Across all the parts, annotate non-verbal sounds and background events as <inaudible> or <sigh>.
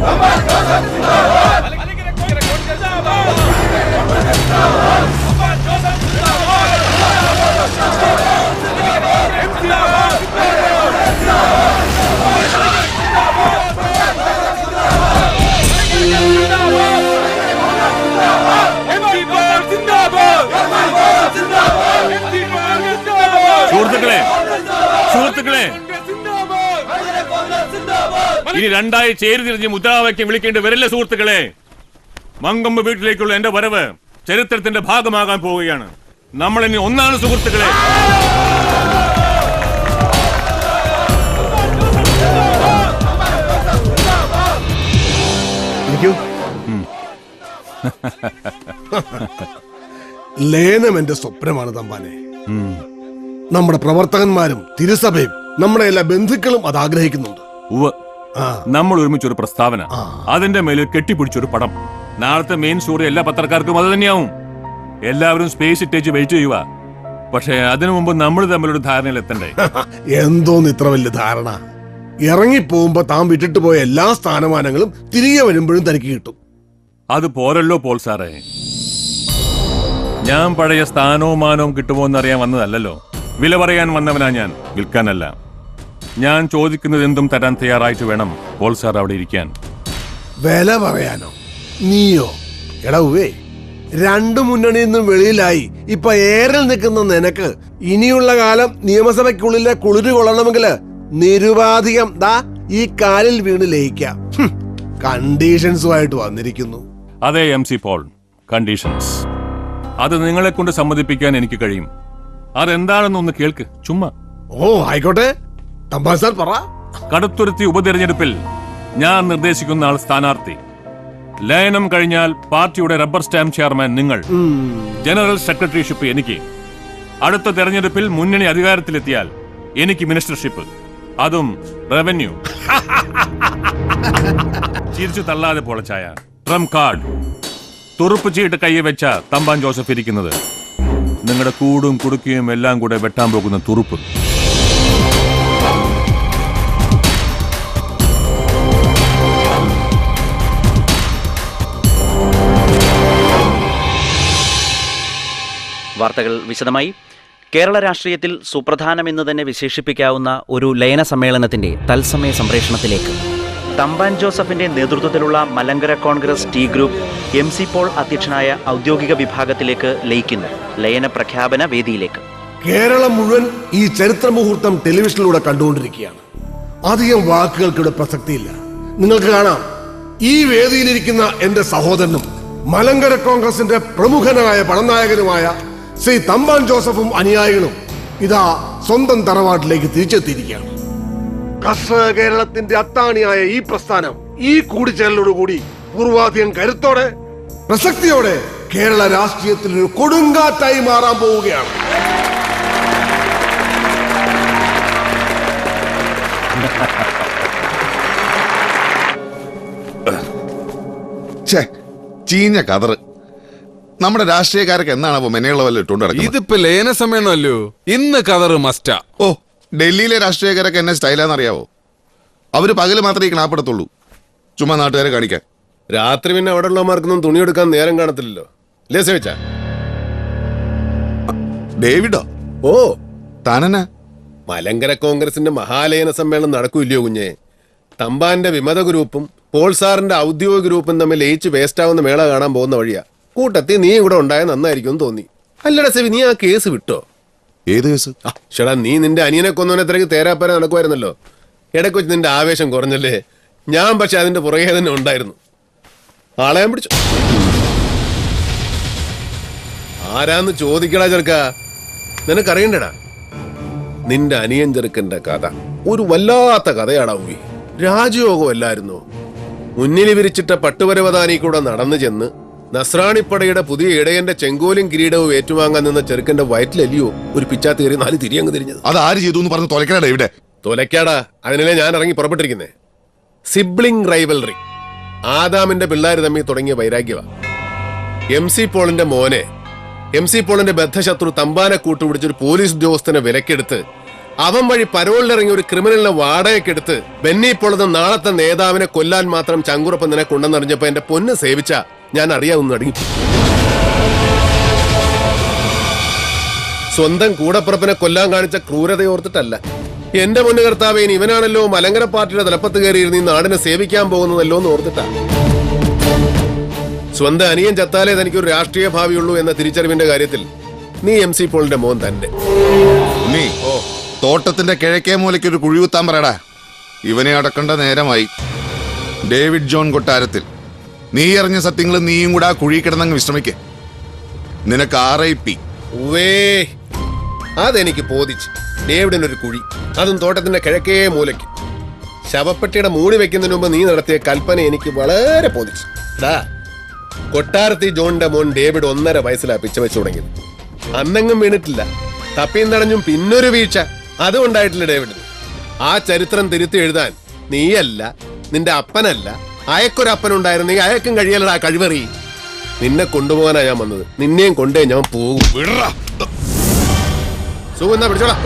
സുഹൃത്തുക്കളെ ഇനി രണ്ടായി ചേരി തിരിഞ്ഞ് മുദ്രാവാക്യം വിളിക്കേണ്ടി വരില്ല സുഹൃത്തുക്കളെ. മങ്കമ്പ് വീട്ടിലേക്കുള്ള എന്റെ വരവ് ചരിത്രത്തിന്റെ ഭാഗമാകാൻ പോവുകയാണ്. നമ്മൾ ഇനി ഒന്നാണ് സുഹൃത്തുക്കളെ. ലേനം എന്റെ സ്വപ്നമാണ് തമ്പാനെ. നമ്മുടെ പ്രവർത്തകന്മാരും തിരുസഭയും നമ്മുടെ എല്ലാ ബന്ധുക്കളും അത് ആഗ്രഹിക്കുന്നുണ്ട്. നമ്മൾ ഒരുമിച്ച് ഒരു പ്രസ്താവന അതിന്റെ മേലിൽ കെട്ടിപ്പിടിച്ചൊരു പടം. നാളത്തെ മെയിൻ സ്റ്റോറി എല്ലാ പത്രക്കാർക്കും അത് തന്നെയാവും. എല്ലാവരും സ്പേസ് ഇട്ടേച്ച് വെയിറ്റ് ചെയ്യുക. പക്ഷേ അതിനു മുമ്പ് നമ്മൾ തമ്മിലൊരു ധാരണയിൽ എത്തണ്ടേ? <laughs> എന്തോന്ന് ഇത്ര വലിയ ധാരണ? ഇറങ്ങിപ്പോകുമ്പോ താൻ വിട്ടിട്ട് പോയ എല്ലാ സ്ഥാനമാനങ്ങളും തിരികെ വരുമ്പോഴും തനിക്ക് കിട്ടും. അത് പോരല്ലോ പോൾ സാറേ. ഞാൻ പഴയ സ്ഥാനവും മാനവും കിട്ടുമോ എന്നറിയാൻ വന്നതല്ലല്ലോ. വില പറയാൻ വന്നവനാ ഞാൻ. വിൽക്കാനല്ല. ഞാൻ ചോദിക്കുന്നത് എന്തും തരാൻ തയ്യാറായിട്ട് വേണം. പോൾ സാർ അവിടെ ഇരിക്കാൻ. വില പറയാനോ? നീയോ? എടവേ രണ്ടു മുന്നണിയിൽ നിന്നും വെളിയിലായി. ഇപ്പൊ ഏറിൽ നിൽക്കുന്ന നിനക്ക് ഇനിയുള്ള കാലം നിയമസഭയ്ക്കുള്ളിലെ കുളിരു കൊള്ളണമെങ്കിൽ നിരുപാധികം ദാ ഈ കാലിൽ വീണ് ലയിക്കാം. കണ്ടീഷൻസുമായിട്ട് വന്നിരിക്കുന്നു. അതെ എം സി പോൾ കണ്ടീഷൻസ്. അത് നിങ്ങളെ കൊണ്ട് സമ്മതിപ്പിക്കാൻ എനിക്ക് കഴിയും. അതെന്താണെന്നൊന്ന് കേൾക്ക് ചുമ്മാ. ഓ ആയിക്കോട്ടെ. തമ്പാൻ പറ. കടുത്തുരുത്തി ഉപതെരഞ്ഞെടുപ്പിൽ ഞാൻ നിർദ്ദേശിക്കുന്ന ആൾ സ്ഥാനാർത്ഥി. ലയനം കഴിഞ്ഞാൽ പാർട്ടിയുടെ റബ്ബർ സ്റ്റാമ്പ് ചെയർമാൻ നിങ്ങൾ. ജനറൽ സെക്രട്ടറിഷിപ്പ് എനിക്ക്. അടുത്ത തെരഞ്ഞെടുപ്പിൽ മുന്നണി അധികാരത്തിലെത്തിയാൽ എനിക്ക് മിനിസ്റ്റർഷിപ്പ്. അതും റവന്യൂ. ചിരിച്ചു തള്ളാതെ പൊളച്ചായ ട്രം കാർഡ്. തുറുപ്പ് ചീട്ട് കയ്യെ വെച്ച തമ്പാൻ ജോസഫ് ഇരിക്കുന്നത്. നിങ്ങളുടെ കൂടും കുടുക്കിയും എല്ലാം കൂടെ വെട്ടാൻ പോകുന്ന തുറുപ്പ്. വാർത്തകൾ വിശദമായി. കേരള രാഷ്ട്രീയത്തിൽ സുപ്രധാനമെന്ന് തന്നെ വിശേഷിപ്പിക്കാവുന്ന ഒരു ലയന സമ്മേളനത്തിന്റെ തത്സമയ സംപ്രേഷണത്തിലേക്ക്. തമ്പാൻ ജോസഫിന്റെ നേതൃത്വത്തിലുള്ള Malankara Congress T group M C Paul അധ്യക്ഷനായ ഔദ്യോഗിക വിഭാഗത്തിലേക്ക് ലയിക്കുന്നു. ലയന പ്രഖ്യാപന വേദിയിലേക്ക്. കേരളം മുഴുവൻ ഈ ചരിത്ര മുഹൂർത്തം ടെലിവിഷനിലൂടെ കണ്ടുകൊണ്ടിരിക്കുകയാണ്. അധികം വാക്കുകൾക്കിവിടെ പ്രസക്തിയില്ല. നിങ്ങൾക്ക് കാണാം ഈ വേദിയിലിരിക്കുന്ന എന്റെ സഹോദരനും മലങ്കര കോൺഗ്രസിന്റെ പ്രമുഖനായ പണനായകനുമായ ശ്രീ തമ്പാൻ ജോസഫും അനുയായികളും ഇതാ സ്വന്തം തറവാട്ടിലേക്ക് തിരിച്ചെത്തിയിരിക്കുകയാണ്. കർഷക കേരളത്തിന്റെ അത്താണിയായ ഈ പ്രസ്ഥാനം ഈ കൂടിച്ചേരലോടുകൂടി പൂർവാധികം കരുത്തോടെ പ്രസക്തിയോടെ കേരള രാഷ്ട്രീയത്തിൽ ഒരു കൊടുങ്കാറ്റായി മാറാൻ പോവുകയാണ്. ചീഞ്ഞ കതറ്. നമ്മുടെ രാഷ്ട്രീയക്കാരൊക്കെ എന്നാണ് മെനയുള്ള വല്ല ഇട്ടുകൊണ്ട് നടക്കുന്നത്? ഇതിപ്പോ ലേന സമയമല്ലോ ഇന്ന് കതറ് മസ്റ്റാ. ഓ ഡൽഹിയിലെ രാഷ്ട്രീയക്കാരൊക്കെ എന്നെ സ്റ്റൈലാന്ന് അറിയാവോ അവർ പകൽ മാത്രമേ ഈ ക്ലാപ്പെടുത്തുള്ളൂ. ചുമ്മാ നാട്ടുകാരെ കാണിക്കാൻ. രാത്രി പിന്നെ അവിടെ ഉള്ളമാർക്കൊന്നും തുണിയെടുക്കാൻ നേരം കാണത്തില്ലല്ലോ. ഇല്ലേ സേവിച്ച? ഡേവിഡോ? ഓ. താനെന്നാ മലങ്കര കോൺഗ്രസിന്റെ മഹാലയന സമ്മേളനം നടക്കൂല്ലയോ കുഞ്ഞെ? തമ്പാന്റെ വിമത ഗ്രൂപ്പും പോൾസാറിന്റെ ഔദ്യോഗിക ഗ്രൂപ്പും തമ്മിൽ ലയിച്ച് വേസ്റ്റാവുന്ന മേള കാണാൻ പോകുന്ന വഴിയാ. കൂട്ടത്തിൽ നീ ഇവിടെ ഉണ്ടായ നന്നായിരിക്കും എന്ന് തോന്നി. അല്ലടാ സെവി നീ ആ കേസ് വിട്ടോ? ഏത് കേസ്? ചേടാ നീ നിന്റെ അനിയനെ കൊന്നവനെ തിരക്ക് തേരാപ്പര നടക്കുമായിരുന്നല്ലോ. ഇടയ്ക്ക് വെച്ച് നിന്റെ ആവേശം കുറഞ്ഞല്ലേ? ഞാൻ പക്ഷെ അതിന്റെ പുറകെ തന്നെ ഉണ്ടായിരുന്നു. ആളെ ഞാൻ പിടിച്ചു. ആരാന്ന് ചോദിക്കടാ ചെറുക്ക. നിനക്കറിയണ്ടടാ? നിന്റെ അനിയൻ ചെറുക്കന്റെ കഥ. ഒരു വല്ലാത്ത കഥയാടാ രാജയോഗമല്ലായിരുന്നു മുന്നിൽ വിരിച്ചിട്ട പട്ടുപരവതാനി കൂടെ നടന്നു ചെന്ന് നസ്രാണിപ്പടയുടെ പുതിയ ഇടയന്റെ ചെങ്കോലും കിരീടവും ഏറ്റുവാങ്ങാൻ നിന്ന ചെറുക്കന്റെ വയറ്റിലല്ലയോ ഒരു പിച്ചാത്തി കയറി നാല് തിരിയങ്ങ് തിരിഞ്ഞത്. അത് ആര് ചെയ്തു എന്ന് പറഞ്ഞ് തൊലക്കടാ ഇവിടെ? തൊലക്കാടാ അതിനെ ഞാൻ ഇറങ്ങി പുറപ്പെട്ടിരിക്കുന്നേ. Sibling rivalry. ആദാമിന്റെ പിള്ളേർ തമ്മിൽ തുടങ്ങിയ വൈരാഗ്യവ. എം സി പോളിന്റെ മോനെ എം സി പോളിന്റെ ബദ്ധശത്രു തമ്പാനെ കൂട്ടുപിടിച്ചൊരു പോലീസ് ഉദ്യോഗസ്ഥനെ വിലക്കെടുത്ത് അവൻ വഴി പരോളിലിറങ്ങി ഒരു ക്രിമിനലിനെ വാടകയ്ക്കെടുത്ത് ബെന്നി പൊളത് നാളത്തെ നേതാവിനെ കൊല്ലാൻ മാത്രം ചങ്കുറപ്പ് നിനക്കുണ്ടെന്നറിഞ്ഞപ്പോ എന്റെ പൊന്ന് സേവിച്ച ഞാൻ അറിയാവുന്ന അടങ്ങി സ്വന്തം കൂടപ്പുറപ്പിനെ കൊല്ലാൻ കാണിച്ച ക്രൂരത ഓർത്തിട്ടല്ല. എന്റെ മുന്നു കർത്താവേ ഇനി ഇവനാണല്ലോ മലങ്കര പാർട്ടിയുടെ തലപ്പത്ത് കയറിയിരുന്ന് ഈ നാടിനെ സേവിക്കാൻ പോകുന്നതല്ലോ എന്ന് ഓർത്തിട്ടാ. സ്വന്തം അനിയൻ ചത്താലേ തനിക്കൊരു രാഷ്ട്രീയ ഭാവിയുള്ളൂ എന്ന തിരിച്ചറിവിന്റെ കാര്യത്തിൽ നീ എം സി പോളിന്റെ മോൻ തന്നെ. നീ തോട്ടത്തിന്റെ കിഴക്കേ മൂലയ്ക്ക് ഒരു കുഴി കുത്താൻ പറയടാ. ഇവനെ അടക്കേണ്ട നേരമായി. ഡേവിഡ് ജോൺ കൊട്ടാരത്തിൽ. നീ അറിഞ്ഞ സത്യങ്ങൾ നീയും കൂടെ ആ കുഴി കിടന്നങ്ങ് വിശ്രമിക്കേ. നിനക്ക് ആർ പി ഉവേ അതെനിക്ക് ബോധിച്ചു. ഡേവിഡിനൊരു കുഴി. അതും തോട്ടത്തിന്റെ കിഴക്കേ മൂലയ്ക്ക്. ശവപ്പെട്ടിയുടെ മൂടി വെക്കുന്നതിന് മുമ്പ് നീ നടത്തിയ കൽപ്പന എനിക്ക് വളരെ ബോധിച്ചു. കൊട്ടാരത്തി ജോണിന്റെ മോൻ ഡേവിഡ് ഒന്നര വയസ്സിലാ പിച്ച വെച്ചു തുടങ്ങിയത്. അന്നെങ്ങും വീണിട്ടില്ല. തപ്പിയും തടഞ്ഞും പിന്നൊരു വീഴ്ച. അതും ഉണ്ടായിട്ടില്ല ഡേവിഡിന്. ആ ചരിത്രം തിരുത്തി എഴുതാൻ നീയല്ല നിന്റെ അപ്പനല്ല അയക്കൊരപ്പനുണ്ടായിരുന്നെങ്കിൽ അയക്കും കഴിയലടാ കഴിവറി. നിന്നെ കൊണ്ടുപോകാനാ ഞാൻ വന്നത്. നിന്നെയും കൊണ്ടേ ഞാൻ പോകും. സുഖം പിടിച്ചോളാ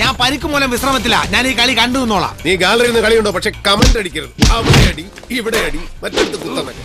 ഞാൻ പരിക്ക് മൂലം വിശ്രമത്തില്ല ഞാൻ ഈ കളി കണ്ടു നിന്നോളാം. നീ ഗാലറിയിൽ നിന്ന് കളിയുണ്ടോ? പക്ഷെ കമന്റ് അടിക്കരുത്. അവിടെ അടി ഇവിടെ അടി മറ്റടുത്ത് കുത്തന്നൊക്കെ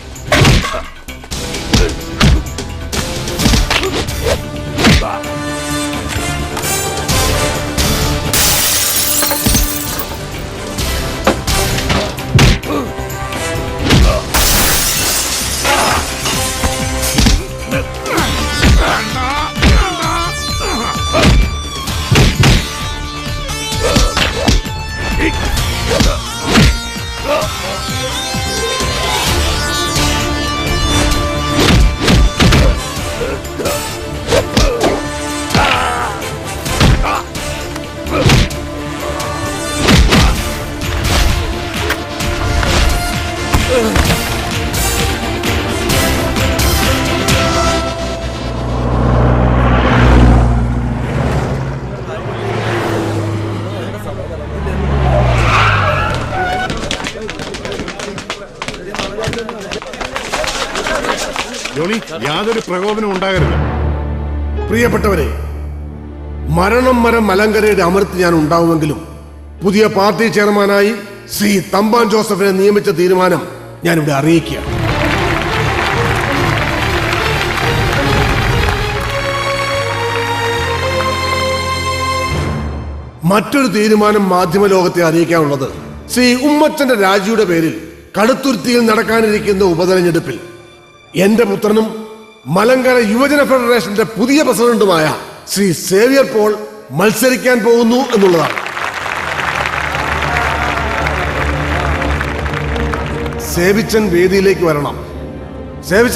ജോണി യാതൊരു പ്രകോപനം ഉണ്ടാകരുത്. പ്രിയപ്പെട്ടവരെ മരണം മരം മലങ്കരയുടെ അമൃത് ഞാൻ ഉണ്ടാവുമെങ്കിലും പുതിയ പാർട്ടി ചെയർമാനായി ശ്രീ തമ്പാൻ ജോസഫിനെ നിയമിച്ച തീരുമാനം ഞാൻ ഇവിടെ അറിയിക്കുക മറ്റൊരു തീരുമാനം മാധ്യമ ലോകത്തെ അറിയിക്കാനുള്ളത് ശ്രീ ഉമ്മച്ചന്റെ രാജിയുടെ പേരിൽ കടുത്തുരുത്തിയിൽ നടക്കാനിരിക്കുന്ന ഉപതെരഞ്ഞെടുപ്പിൽ എന്റെ പുത്രനും മലങ്കര യുവജന ഫെഡറേഷന്റെ പുതിയ പ്രസിഡന്റുമായ ശ്രീ സേവിയർ പോൾ മത്സരിക്കാൻ പോകുന്നു എന്നുള്ളതാണ്. സേവിച്ചൻ വേദിയിലേക്ക് വരണം. സേവിച്ചൻ